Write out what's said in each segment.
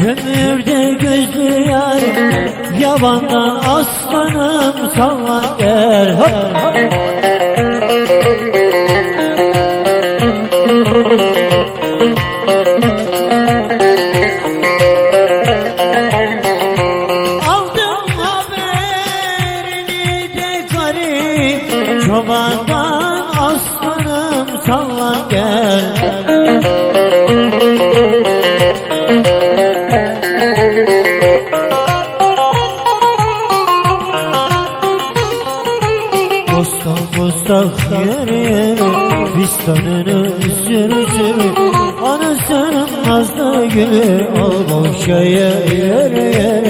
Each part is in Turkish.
Kömürde gözlü yar Yabandan aslanım sallan gel hop. Aldım haberini de garip Çobandan aslanım sallan gel Bostan bostan yere Fistanını sür sür Anasının nazlı gülü Al boşaya yere yere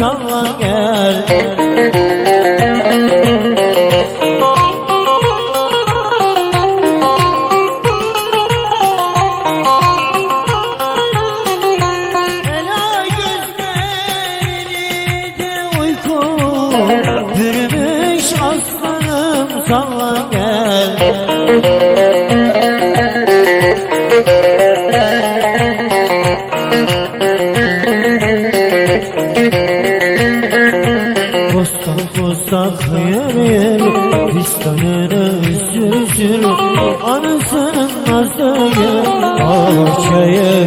sallan gel Bürümüş aslanım gel Fistanını sür sür Anasının nazlı gel Ağaçaya